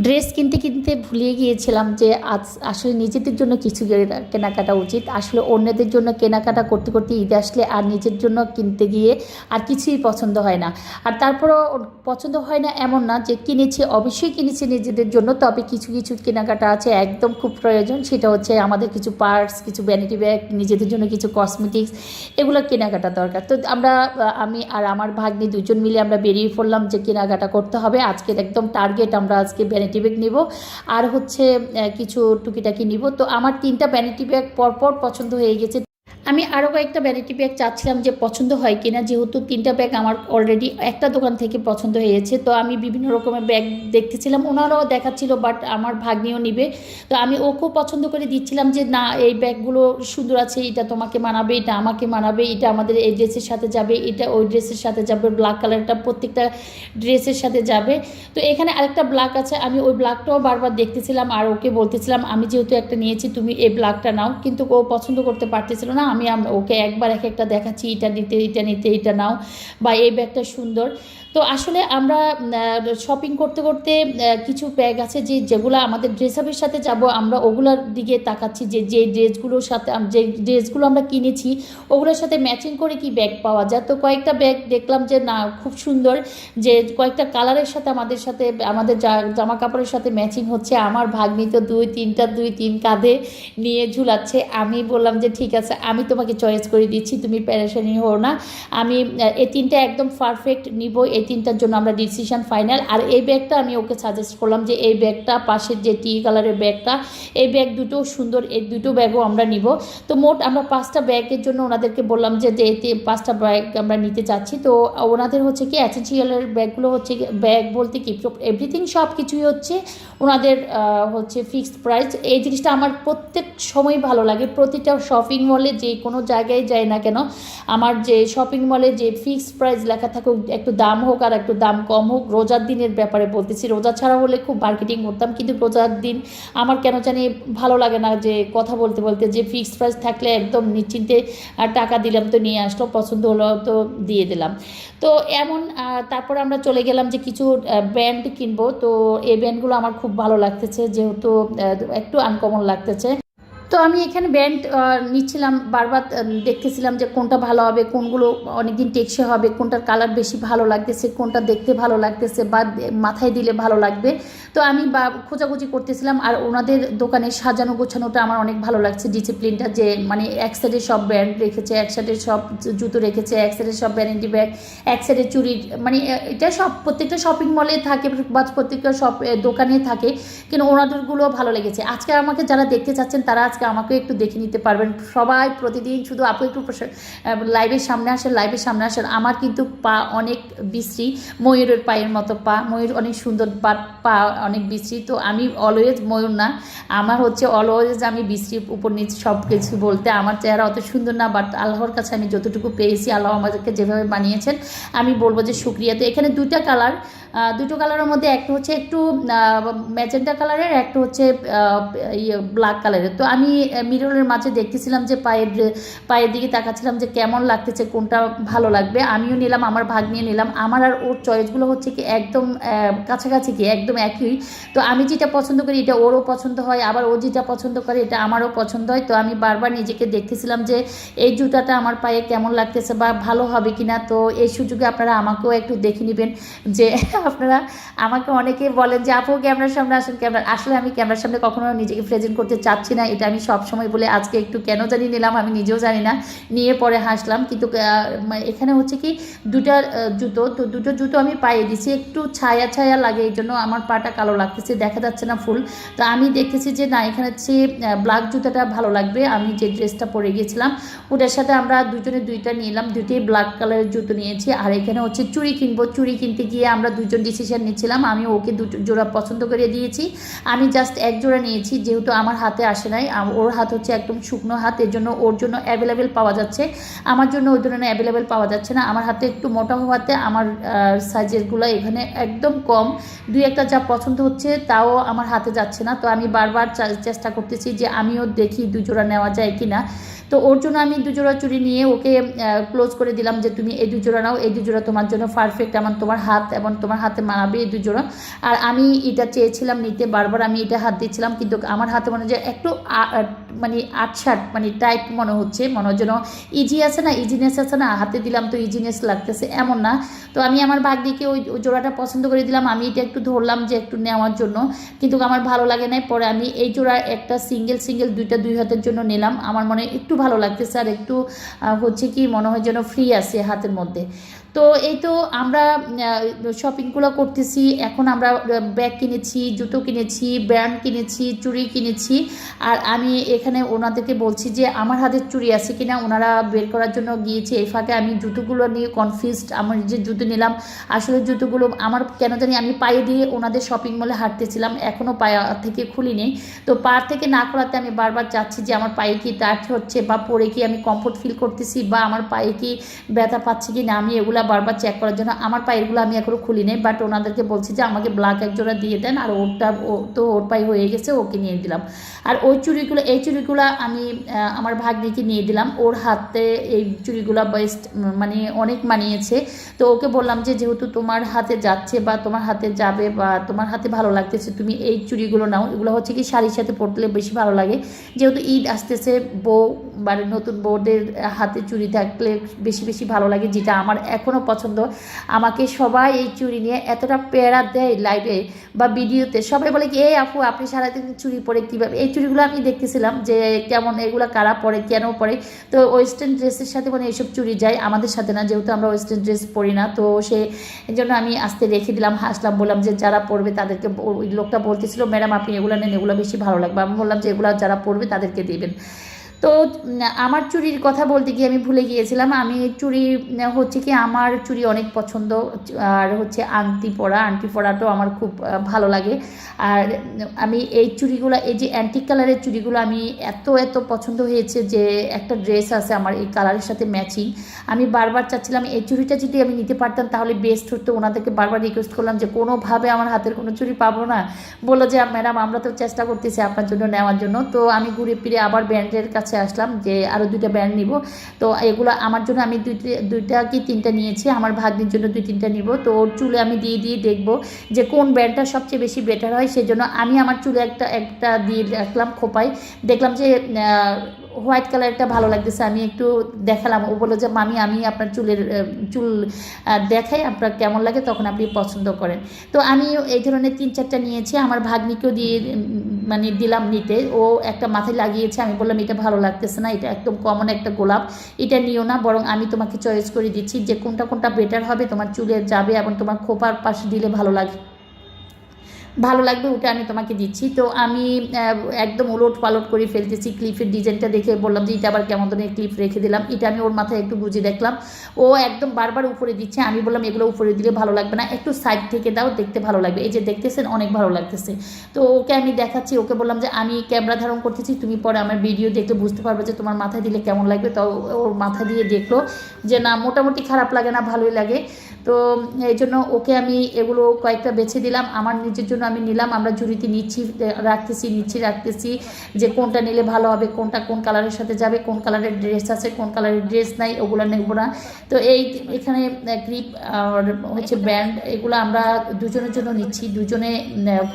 Dress কিনতে কিনতে ভুলিয়ে গিয়েছিলাম যে আজ আসলে নিজেদের জন্য কিছু কেনা- কেনাকাটা উচিত। আসলে অন্যদের জন্য কেনাকাটা করতে করতে ঈদ আসলে আর নিজের জন্য কিনতে গিয়ে আর কিছুই পছন্দ হয় না। আর তারপরও পছন্দ হয় না এমন না যে কিনেছি, অবশ্যই কিনেছি নিজেদের জন্য, তবে কিছু কিছু কেনাকাটা আছে একদম খুব প্রয়োজন। সেটা হচ্ছে আমাদের কিছু পার্স, কিছু ভ্যানিটি ব্যাগ নিজেদের জন্য কিছু কসমেটিক্স এগুলো কেনাকাটা দরকার। তো আমরা, আমি আর আমার ভাগ্নি দুজন মিলে আমরা বেরিয়ে পড়লাম যে কেনাকাটা করতে হবে। আজকের একদম টার্গেট আমরা আজকে ভ্যানিটি ব্যাগ নিব। আর হচ্ছে কিছু টুকিটাকি নিব। তো আমার তিনটা প্যানিটি ব্যাগ পরপর পছন্দ হয়ে গেছে। আমি আরও কয়েকটা ভ্যারাইটি ব্যাগ চাচ্ছিলাম যে পছন্দ হয় কিনা, যেহেতু তিনটা ব্যাগ আমার অলরেডি একটা দোকান থেকে পছন্দ হয়েছে, তো আমি বিভিন্ন রকমের ব্যাগ দেখতেছিলাম, ওনারাও দেখাচ্ছিল বাট আমার ভাগ্নিও নিবে। তো আমি ওকেও পছন্দ করে দিচ্ছিলাম যে, না, এই ব্যাগগুলো সুন্দর আছে, এটা তোমাকে মানাবে, এটা আমাকে মানাবে, এটা আমাদের এই ড্রেসের সাথে যাবে, এটা ওই ড্রেসের সাথে যাবে ব্ল্যাক কালারটা প্রত্যেকটা ড্রেসের সাথে যাবে। তো এখানে আরেকটা ব্ল্যাক আছে, আমি ওই ব্ল্যাকটাও বারবার দেখতেছিলাম, আর ওকে বলতেছিলাম, আমি যেহেতু একটা নিয়েছি, তুমি এই ব্ল্যাকটা নাও। কিন্তু ও পছন্দ করতে পারতেছিল না আমি ওকে একবার এক একটা দেখাচ্ছি, এটা নিতে এটা নিতে, এটা নাও। বা এই ব্যাগটা সুন্দর। তো আসলে আমরা শপিং করতে করতে কিছু ব্যাগ আছে যে, যেগুলো আমাদের ড্রেস আপের সাথে যাব, আমরা ওগুলোর দিকে তাকাচ্ছি যে যে ড্রেসগুলোর সাথে যে ড্রেসগুলো আমরা কিনেছি, ওগুলোর সাথে ম্যাচিং করে কি ব্যাগ পাওয়া যায়? তো কয়েকটা ব্যাগ দেখলাম যে, না, খুব সুন্দর, যে কয়েকটা কালারের সাথে আমাদের সাথে, আমাদের জামা কাপড়ের সাথে ম্যাচিং হচ্ছে। আমার ভাগ্নি তো দুই তিনটা, দুই তিন কাঁধে নিয়ে ঝুলাচ্ছে। আমি বললাম যে, ঠিক আছে, আমি তোমাকে চয়েস করে দিচ্ছি, তুমি প্যারেশানি হও না। আমি এই তিনটা একদম পারফেক্ট নিব, এই তিনটার জন্য আমরা ডিসিশন ফাইনাল আর এই ব্যাগটা আমি ওকে সাজেস্ট করলাম যে এই ব্যাগটা, পাশের যে টি কালারের ব্যাগটা, এই ব্যাগ দুটো সুন্দর, এই দুটো ব্যাগও আমরা নিব। তো মোট আমরা পাঁচটা ব্যাগের জন্য ওনাদেরকে বললাম যে যে পাঁচটা ব্যাগ আমরা নিতে চাচ্ছি। তো ওনাদের হচ্ছে কি অ্যাসেন্সিয়ালের ব্যাগগুলো হচ্ছে ব্যাগ বলতে কি এভরিথিং সব কিছুই হচ্ছে ওনাদের হচ্ছে ফিক্সড প্রাইস এই জিনিসটা আমার প্রত্যেক সময় ভালো লাগে। প্রতিটা শপিং মলে যে কোনো জায়গায় যাই না কেন, আমার যে শপিং মলে যে ফিক্সড প্রাইস লেখা থাকুক একটু দাম হোক আর একটু দাম কম হোক, রোজার দিনের ব্যাপারে বলতেছি। রোজা ছাড়া হলে খুব মার্কেটিং করতাম, কিন্তু রোজার দিন আমার কেন জানি ভালো লাগে না যে কথা বলতে বলতে যে ফিক্সড প্রাইস থাকলে একদম নিশ্চিন্তে টাকা দিলাম তো নিয়ে আসলো, পছন্দ হলো তো দিয়ে দিলাম। তো এমন তারপর আমরা চলে গেলাম যে কিছু ব্যান্ড কিনবো। তো এই ব্যান্ডগুলো আমার খুব ভালো লাগতেছে, যেহেতু একটু আনকমন লাগতেছে। তো আমি এখানে ব্যান্ড নিচ্ছিলাম, বারবার দেখতেছিলাম যে কোনটা ভালো হবে, কোনগুলো অনেকদিন টেকসই হবে, কোনটার কালার বেশি ভালো লাগতেছে, কোনটা দেখতে ভালো লাগতেছে বা মাথায় দিলে ভালো লাগবে। তো আমি বা, খোঁজাখুঁজি করতেছিলাম আর ওনাদের দোকানে সাজানো গোছানোটা আমার অনেক ভালো লাগছে ডিসিপ্লিনটা যে মানে এক সাইডে সব ব্যান্ড রেখেছে, এক সাইডে সব জুতো রেখেছে, এক সাইডে সব ব্যারেন্টি ব্যাগ এক সাইডে চুরি মানে এটা সব, প্রত্যেকটা শপিং মলে থাকে বা প্রত্যেকটা সব দোকানে থাকে, কিন্তু ওনাদেরগুলো ভালো লেগেছে। আজকে আমাকে যারা দেখতে চাচ্ছেন, তারা আজকে আমাকে একটু দেখে নিতে পারবেন। সবাই প্রতিদিন শুধু আপু একটু লাইভের সামনে আসেন লাইভের সামনে আসেন আমার কিন্তু পা অনেক বিশ্রী, ময়ূরের পায়ের মতো পা। ময়ূর অনেক সুন্দর পা পা অনেক বিশ্রী। তো আমি অলওয়েজ ময়ূর না। আমার হচ্ছে অলওয়েজ আমি বিশ্রী উপর নিচ সব কিছু বলতে। আমার চেহারা অত সুন্দর না বাট আল্লাহর কাছে আমি যতটুকু পেয়েছি, আল্লাহ আমাদেরকে যেভাবে বানিয়েছেন, আমি বলব যে শুক্রিয়া। তো এখানে দুইটা কালার দুটো কালারের মধ্যে একটা হচ্ছে একটু ম্যাজেন্টা কালারের, একটা হচ্ছে ইয়ে ব্ল্যাক কালারের। তো আমি মিররের মাঝে দেখতেছিলাম যে পায়ের পায়ের দিকে তাকাচ্ছিলাম যে কেমন লাগতেছে, কোনটা ভালো লাগবে। আমিও নিলাম, আমার ভাগ নিয়ে নিলাম। আমার আর ওর চয়েসগুলো হচ্ছে কি একদম কাছাকাছি কি, একদম একই। তো আমি যেটা পছন্দ করি, এটা ওরও পছন্দ হয়, আবার ও যেটা পছন্দ করে, এটা আমারও পছন্দ হয়। তো আমি বারবার নিজেকে দেখতেছিলাম যে এই জুতাটা আমার পায়ে কেমন লাগতেছে বা ভালো হবে কিনা। তো এই সুযোগে আপনারা আমাকেও একটু দেখে নেবেন যে আপনারা আমাকে অনেকে বলেন যে, আপু, ক্যামেরার সামনে আসেন, ক্যামেরা আসলে আমি ক্যামেরার সামনে কখনো নিজেকে প্রেজেন্ট করতে চাচ্ছি না। এটা আমি সব সময় বলে আজকে একটু কেন জানি নিলাম, আমি নিজেও জানি না। নিয়ে পরে হাসলাম। কিন্তু এখানে হচ্ছে কি দুটা জুতো, তো দুটো জুতো আমি পায়ে দিছি। একটু ছায়া ছায়া লাগে এই জন্য আমার পাটা কালো লাগতেছে, দেখা যাচ্ছে না ফুল। তো আমি দেখতেছি যে, না, এখানে হচ্ছে ব্ল্যাক জুতাটা ভালো লাগবে। আমি যে ড্রেসটা পরে গিয়েছিলাম ওটার সাথে আমরা দুজনে দুইটা নিলাম। দুইটাই ব্ল্যাক কালারের জুতো নিয়েছি। আর এখানে হচ্ছে চুড়ি কিনবো। চুড়ি কিনতে গিয়ে আমরা দুজন ডিসিশন নিচ্ছিলাম, আমি ওকে দুটো জোড়া পছন্দ করে দিয়েছি। আমি জাস্ট এক জোড়া নিয়েছি, যেহেতু আমার হাতে আসে নাই ওর হাত হচ্ছে একদম শুকনো হাত, এর জন্য ওর জন্য অ্যাভেলেবেল পাওয়া যাচ্ছে। আমার জন্য ওই ধরনের অ্যাভেলেবেল পাওয়া যাচ্ছে না। আমার হাতে একটু মোটা হওয়াতে আমার সাইজেরগুলো এখানে একদম কম। দুই একটা যা পছন্দ হচ্ছে, তাও আমার হাতে যাচ্ছে না। তো আমি বারবার চেষ্টা করতেছি যে আমিও দেখি দু জোড়া নেওয়া যায় কি না তো ওর জন্য আমি দুজোড়া চুরি নিয়ে ওকে ক্লোজ করে দিলাম যে তুমি এই দুজোড়া নাও, এই দুজোড়া তোমার জন্য পারফেক্ট এমন তোমার হাত এবং তোমার হাতে মানাবে এই দুজোড়া। আর আমি এটা চেয়েছিলাম নিতে, বারবার আমি এটা হাত দিচ্ছিলাম কিন্তু আমার হাতে মনে হয় একটু মানে আটসাট মানে টাইট মনে হচ্ছে, মনে হয় যেন ইজি আছে না ইজিনেস আছে না, হাতে দিলাম তো ইজিনেস লাগতেছে, এমন না। তো আমি আমার ভাগ্নিকে ওই জোড়াটা পছন্দ করে দিলাম, আমি এটা একটু ধরলাম যে একটু নেওয়ার জন্য, কিন্তু আমার ভালো লাগে নাই। পরে আমি এই জোড়া একটা সিঙ্গেল সিঙ্গেল দুইটা দুই হাতের জন্য নিলাম, আমার মনে একটু ভালো লাগতেছে, আর একটু হচ্ছে কি মনে হয় যেন ফ্রি আছে হাতের মধ্যে। তো এই তো আমরা শপিংগুলো করতেছি। এখন আমরা ব্যাগ কিনেছি, জুতো কিনেছি ব্র্যান্ড কিনেছি, চুড়ি কিনেছি। আর আমি এখানে ওনাদেরকে বলছি যে, আমার হাতের চুড়ি আছে কিনা? ওনারা বের করার জন্য গিয়েছে। এই ফাঁকে আমি জুতোগুলো নিয়ে কনফিউজড আমার যে জুতো নিলাম, আসলে জুতোগুলো আমার কেন জানি আমি পায়ে দিয়ে ওনাদের শপিং মলে হাঁটতেছিলাম এখনও পায়ে থেকে খুলি খুলিনি। তো পা থেকে না খোলাতে আমি বারবার চাচ্ছি যে, আমার পায়ে কি দাঁত হচ্ছে বা পরে কি আমি কমফোর্ট ফিল করতেছি বা আমার পায়ে কি ব্যথা পাচ্ছে কি না আমি এগুলা বারবার চেক করার জন্য, আমার পায়েরগুলো আমি এখনও খুলি নেই বাট ওনাদেরকে বলছি যে আমাকে ব্ল্যাক এক জোড়া দিয়ে দেন আর ওরটা ও তো ওর পায়ে হয়ে গেছে, ওকে নিয়ে দিলাম। আর ওই চুড়িগুলো, এই চুড়িগুলো আমি আমার ভাগ্নিকে নিয়ে দিলাম। ওর হাতে এই চুড়িগুলো বেস্ট মানে অনেক মানিয়েছে। তো ওকে বললাম যে যেহেতু তোমার হাতে যাচ্ছে বা তোমার হাতে যাবে বা তোমার হাতে ভালো লাগতেছে, তুমি এই চুড়িগুলো নাও। এগুলো হচ্ছে কি শাড়ির সাথে পরলে বেশি ভালো লাগে। যেহেতু ঈদ আসতেছে, বউ মানে নতুন বউদের হাতে চুড়ি থাকলে বেশি বেশি ভালো লাগে, যেটা আমার এখনও পছন্দ। আমাকে সবাই এই চুড়ি নিয়ে এতটা প্যারা দেয় লাইভে বা ভিডিওতে সবাই বলে কি, এই আপু, আপনি সারাদিন চুড়ি পরে কীভাবে এই চুড়িগুলো আমি দেখতেছিলাম যে কেমন এগুলো কারা পরে, কেন পরে। তো ওয়েস্টার্ন ড্রেসের সাথে মানে এইসব চুড়ি যায়, আমাদের সাথে না, যেহেতু আমরা ওয়েস্টার্ন ড্রেস পরি না। তো সে জন্য আমি আস্তে রেখে দিলাম, হাসলাম, বললাম যে যারা পরবে তাদেরকে ওই লোকটা বলতেছিল, ম্যাডাম, আপনি এগুলো নেন, এগুলো বেশি ভালো লাগবে। আমি বললাম যে এগুলো যারা পরবে তাদেরকে দিবেন। তো আমার চুরির কথা বলতে গিয়ে আমি ভুলে গিয়েছিলাম। আমি চুরি, হচ্ছে কি, আমার চুরি অনেক পছন্দ। আর হচ্ছে আংটি পরা, আংটি পরাটাও আমার খুব ভালো লাগে। আর, আমি এই চুড়িগুলো এই যে অ্যান্টিক কালারের চুড়িগুলো আমি এত এত পছন্দ হয়েছে যে একটা ড্রেস আছে আমার, এই কালারের সাথে ম্যাচিং। আমি বারবার চাচ্ছিলাম, এই চুড়িটা যদি আমি নিতে পারতাম, তাহলে বেস্ট হতো। ওনাদেরকে বারবার রিকোয়েস্ট করলাম যে, কোনোভাবে আমার হাতের কোনো চুরি পাবো না। বলল যে, ম্যাডাম, আমরা তো চেষ্টা করতেছি আপনার জন্য, নেওয়ার জন্য। তো আমি ঘুরে ফিরে আবার ব্যান্ডের কাছে আসলাম যে আরও দুইটা ব্র্যান্ড নিব। তো এগুলো আমার জন্য আমি দুইটা দুইটা কি তিনটা নিয়েছি, আমার ভাগ্নির জন্য দুই তিনটা নিব। তো ওর চুলে আমি দিয়ে দিয়ে দেখব যে কোন ব্র্যান্ডটা সবচেয়ে বেশি বেটার হয়। সেজন্য আমি আমার চুলে একটা একটা দিয়ে রাখলাম খোপায়। দেখলাম যে হোয়াইট কালারটা ভালো লাগতেছে, আমি একটু দেখালাম। ও বলল যে, মামি, আমি আপনার চুলের চুল দেখাই, আপনার কেমন লাগে, তখন আপনি পছন্দ করেন। তো আমি এই ধরনের তিন চারটা নিয়েছি, আমার ভাগ্নিকেও দিয়ে মানে দিলাম নিতে। ও একটা মাথায় লাগিয়েছে, আমি বললাম, এটা ভালো লাগতেছে না, এটা একদম কমন একটা গোলাপ, এটা নিও না, বরং আমি তোমাকে চয়েস করে দিচ্ছি, যে কোনটা কোনটা বেটার হবে, তোমার চুলে যাবে এবং তোমার খোপার পাশে দিলে ভালো লাগে। ভালো লাগবে, ওটা আমি তোমাকে দিচ্ছি। তো আমি একদম উলট পালট করে ফেলতেছি ক্লিপের ডিজাইনটা দেখে বললাম যে, এটা আবার কেমন ধরনের ক্লিপ রেখে দিলাম? এটা আমি ওর মাথায় একটু গুজে দেখলাম। ও একদম বারবার উপরে দিচ্ছে, আমি বললাম, এগুলো উপরে দিলে ভালো লাগবে না, একটু সাইড থেকে দাও, দেখতে ভালো লাগবে। এই যে দেখতেছেন, অনেক ভালো লাগতেছে। তো ওকে আমি দেখাচ্ছি, ওকে বললাম যে, আমি ক্যামেরা ধারণ করতেছি, তুমি পরে আমার ভিডিও দেখলে বুঝতে পারবে যে, তোমার মাথায় দিলে কেমন লাগবে। তো ওর মাথা দিয়ে দেখল যে, না, মোটামুটি খারাপ লাগে না, ভালোই লাগে। তো এই জন্য ওকে আমি এগুলো কয়েকটা বেছে দিলাম। আমার নিজের জন্য আমি নিলাম, আমরা ঝুড়িতে নিচ্ছি রাখতেছি নিচ্ছি, রাখতেছি যে কোনটা নিলে ভালো হবে, কোনটা কোন কালারের সাথে যাবে, কোন কালারের ড্রেস আছে, কোন কালারের ড্রেস নাই, ওগুলো নেব না। তো এই এখানে ক্লিপ আর হচ্ছে ব্যান্ড এগুলো আমরা দুজনের জন্য নিচ্ছি। দুজনে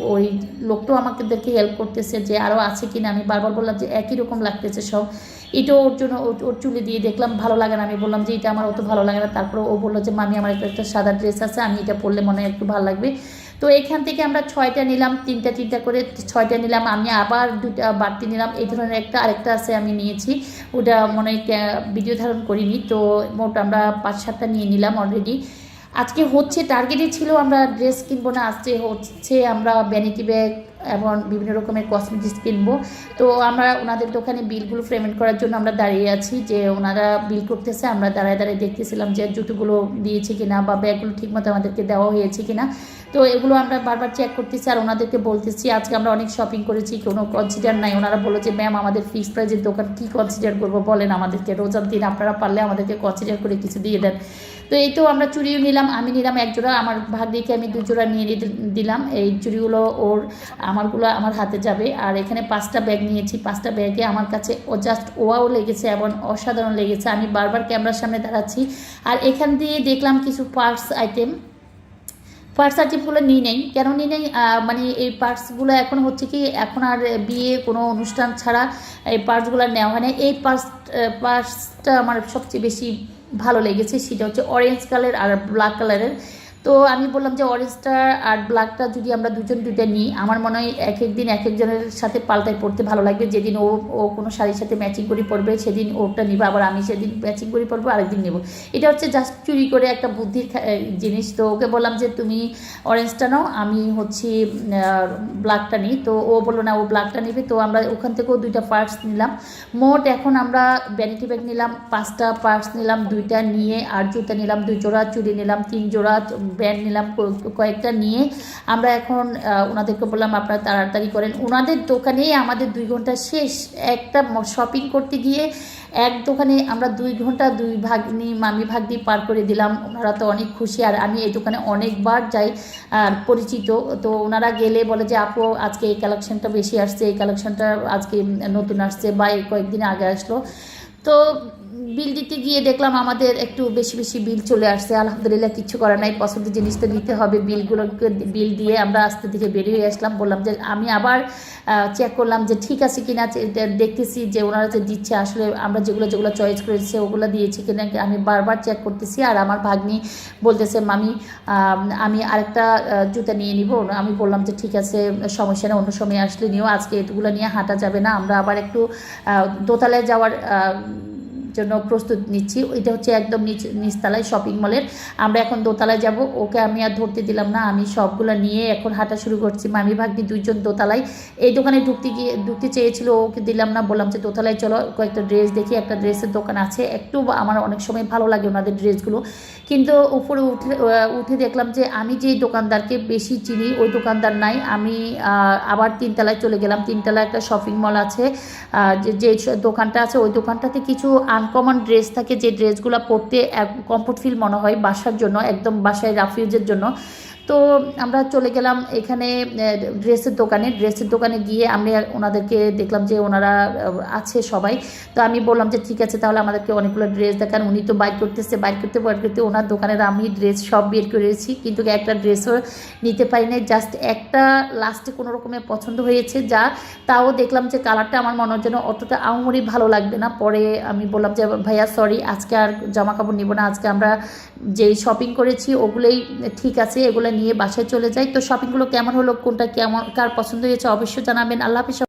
ওই লোকটাও আমাকে দেখে হেল্প করতেছে যে আরও আছে কিনা, আমি বারবার বললাম যে একই রকম লাগতেছে সব। এটা ওর জন্য ওর- ওর চুলে দিয়ে দেখলাম, ভালো লাগে না, আমি বললাম যে এটা আমার অত ভালো লাগে না। তারপরে ও বলল যে, মামি, আমার একটা একটা সাদা ড্রেস আছে, আমি এটা পরলে মনে হয় একটু ভালো লাগবে। তো এখান থেকে আমরা ছয়টা নিলাম, তিনটা তিনটা করে ছয়টা নিলাম, আমি আবার দুটা বাড়তি নিলাম, এই ধরনের একটা, আরেকটা আছে আমি নিয়েছি, ওটা মনে ভিডিও ধারণ করিনি, তো মোট আমরা পাঁচ, সাতটা নিয়ে নিলাম অলরেডি আজকে হচ্ছে টার্গেটে ছিল আমরা ড্রেস কিনবো না, আজকে হচ্ছে আমরা ভ্যানিটি ব্যাগ এবং বিভিন্ন রকমের কসমেটিক্স কিনবো। তো আমরা ওনাদের দোকানে বিলগুলো পেমেন্ট করার জন্য আমরা দাঁড়িয়ে আছি, যে ওনারা বিল করতেছে, আমরা দাঁড়ায় দাঁড়িয়ে দেখতেছিলাম যে জুতোগুলো দিয়েছে কিনা বা ব্যাগগুলো ঠিকমতো আমাদেরকে দেওয়া হয়েছে কিনা। তো এগুলো আমরা বারবার চেক করতেছি আর ওনাদেরকে বলতেছি, আজকে আমরা অনেক শপিং করেছি, কোনো কনসিডার নাই। ওনারা বলো যে ম্যাম আমাদের ফিক্স প্রাইজের দোকান কী কনসিডার করব বলেন আমাদেরকে। রোজার দিন আপনারা পারলে আমাদেরকে কনসিডার করে কিছু দিয়ে দেন। তো এই তো আমরা চুরিও নিলাম, আমি নিলাম এক জোড়া, আমার ভাগ ভাগ্নিকে আমি দু জোড়া নিয়ে দিলাম। এই চুরিগুলো ওর, আমারগুলো আমার হাতে যাবে। আর এখানে পাঁচটা ব্যাগ নিয়েছি, পাঁচটা ব্যাগে আমার কাছে ও জাস্ট ওয়াও লেগেছে এবং অসাধারণ লেগেছে। আমি বারবার ক্যামেরার সামনে দাঁড়াচ্ছি। আর এখান দিয়ে দেখলাম কিছু পার্টস আইটেম আর জিপগুলো নিয়ে নেই কেন নিয়ে নেই? মানে এই পার্সগুলো এখন হচ্ছে কি, এখন আর বিয়ে কোনো অনুষ্ঠান ছাড়া এই পার্সগুলো নেওয়া হয় না এই পার্স পার্সটা আমার সবচেয়ে বেশি ভালো লেগেছে, সেটা হচ্ছে অরেঞ্জ কালার আর ব্ল্যাক কালারের তো আমি বললাম যে অরেঞ্জটা আর ব্ল্যাকটা যদি আমরা দুজন দুইটা নিই, আমার মনে হয় এক এক দিন এক একজনের সাথে পাল্টায় পড়তে ভালো লাগবে। যেদিন ও ও কোনো শাড়ির সাথে ম্যাচিং করে পড়বে, সেদিন ওটা নিবে, আবার আমি সেদিন ম্যাচিং করে পরবো আরেকদিন নেব। এটা হচ্ছে জাস্ট চুরি করে একটা বুদ্ধির জিনিস। তো ওকে বললাম যে, তুমি অরেঞ্জটা নাও, আমি হচ্ছে ব্ল্যাকটা নিই। তো ও বলল, না, ও ব্ল্যাকটা নেবে। তো আমরা ওখান থেকেও দুইটা পার্টস নিলাম। মোট এখন আমরা ভ্যানিটি ব্যাগ নিলাম, পাঁচটা পার্টস নিলাম, দুইটা নিয়ে আর জুতা নিলাম, দুই জোড়া, চুড়ি নিলাম, তিন জোড়া ব্যান্ড নিলাম কয়েকটা নিয়ে আমরা এখন ওনাদেরকে বললাম, আপনারা তাড়াতাড়ি করেন। ওনাদের দোকানেই আমাদের দুই ঘণ্টা শেষ। একটা শপিং করতে গিয়ে এক দোকানে আমরা দুই ঘণ্টা দুই ভাগ্নি, মামি, ভাগ্নি পার করে দিলাম। ওনারা তো অনেক খুশি। আর আমি এই দোকানে অনেকবার যাই, আর পরিচিত। তো ওনারা গেলে বলে যে, আপু, আজকে এই কালেকশনটা বেশি আসছে, এই কালেকশনটা আজকে নতুন আসছে বা এই কয়েকদিন আগে আসলো। তো বিল দিতে গিয়ে দেখলাম আমাদের একটু বেশি বেশি বিল চলে আসছে। আলহামদুলিল্লাহ কিছু করার নাই, পছন্দের জিনিস তো নিতে হবে বিলগুলোকে, বিল দিয়ে আমরা আস্তে ধীরে বেরিয়ে আসলাম। বললাম যে আমি আবার চেক করলাম যে ঠিক আছে কিনা দেখতেছি যে ওনারা যে দিচ্ছে, আসলে আমরা যেগুলো যেগুলো চয়েস করেছে, ওগুলো দিয়েছি কিনা, আমি বারবার চেক করতেছি। আর আমার ভাগ্নি বলতেছে, মামি, আমি আরেকটা জুতা নিয়ে নিব। আমি বললাম যে, ঠিক আছে, সমস্যা না অন্য সময় আসলে নিও। আজকে এগুলো নিয়ে হাঁটা যাবে না। আমরা আবার একটু দোতলায় যাওয়ার জন্য প্রস্তুত নিচ্ছি। এটা হচ্ছে একদম নিচ, নিচতলায় শপিং মলের আমরা এখন দোতলায় যাব। ওকে আমি আর ধরতে দিলাম না। আমি সবগুলো নিয়ে এখন হাঁটা শুরু করছি। মামি ভাগ্নি দুইজন দোতলায়। এই দোকানে ঢুকতে গিয়ে, ঢুকতে চেয়েছিল, ওকে দিলাম না। বললাম যে দোতলায় চলো, কয়েকটা ড্রেস দেখি। একটা ড্রেসের দোকান আছে। একটু আমার অনেক সময় ভালো লাগে ওনাদের ড্রেসগুলো কিন্তু উপরে উঠে উঠে দেখলাম যে আমি যে দোকানদারকে বেশি চিনি, ওই দোকানদার নাই। আমি আবার তিনতলায় চলে গেলাম। তিনতলায় একটা শপিং মল আছে। যে দোকানটা আছে, ওই দোকানটাতে কিছু আনকমন ড্রেস থাকে যে ড্রেসগুলো পরতে কমফোর্ট ফিল মনে হয় বাসার জন্য, একদম বাসায় রাফিউজের জন্য। তো আমরা চলে গেলাম এখানে ড্রেসের দোকানে। ড্রেসের দোকানে গিয়ে আমি ওনাদেরকে দেখলাম যে ওনারা আছে সবাই। তো আমি বললাম যে, ঠিক আছে, তাহলে আমাদেরকে অনেকগুলো ড্রেস দেখান। উনি তো বাইর করতেছে, বাইর করতে বাইর করতে ওনার দোকানের আমি ড্রেস সব বের করেছি। কিন্তু একটা ড্রেসও নিতে পারি নাই। জাস্ট একটা লাস্টে কোনো রকমের পছন্দ হয়েছে, যা তাও দেখলাম যে কালারটা আমার মনে হচ্ছে না অতটা আহমরি ভালো লাগবে না। পরে আমি বললাম যে, ভাইয়া সরি আজকে আর জামা কাপড় নিব না। আজকে আমরা যেই শপিং করেছি, ওগুলোই ঠিক আছে, এগুলো নিয়ে বাসায় চলে যাই। তো শপিংগুলো কেমন হলো? কোনটা কেমন, কার পছন্দ হয়েছে? অবশ্যই জানাবেন। আল্লাহ হাফিজ।